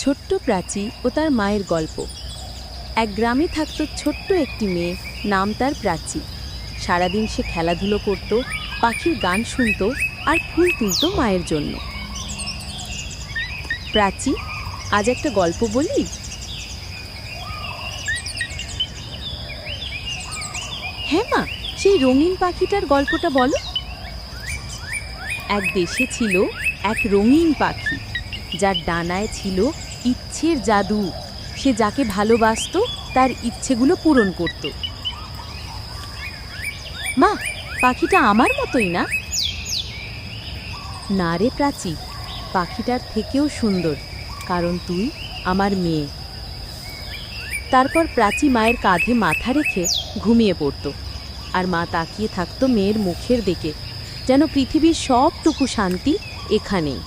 ছোট্ট প্রাচী ও তার মায়ের গল্প। এক গ্রামে থাকতো ছোট্ট একটি মেয়ে নাম তার প্রাচী। সারাদিন সে খেলাধুলো করত, পাখির গান শুনতো আর ফুল তুলতো মায়ের জন্য। প্রাচী, আজ একটা গল্প বলি? হ্যাঁ মা, সেই রঙিন পাখিটার গল্পটা বলো। এক দেশে ছিল এক রঙিন পাখি, যার ডানায় ছিল ইচ্ছের জাদু। সে যাকে ভালোবাসতো, তার ইচ্ছেগুলো পূরণ করত। মা, পাখিটা আমার মতোই না? না রে প্রাচী, পাখিটার থেকেও সুন্দর, কারণ তুই আমার মেয়ে। তারপর প্রাচী মায়ের কাঁধে মাথা রেখে ঘুমিয়ে পড়ত, আর মা তাকিয়ে থাকতো মেয়ের মুখের দিকে, যেন পৃথিবীর সবটুকু শান্তি এখানেই।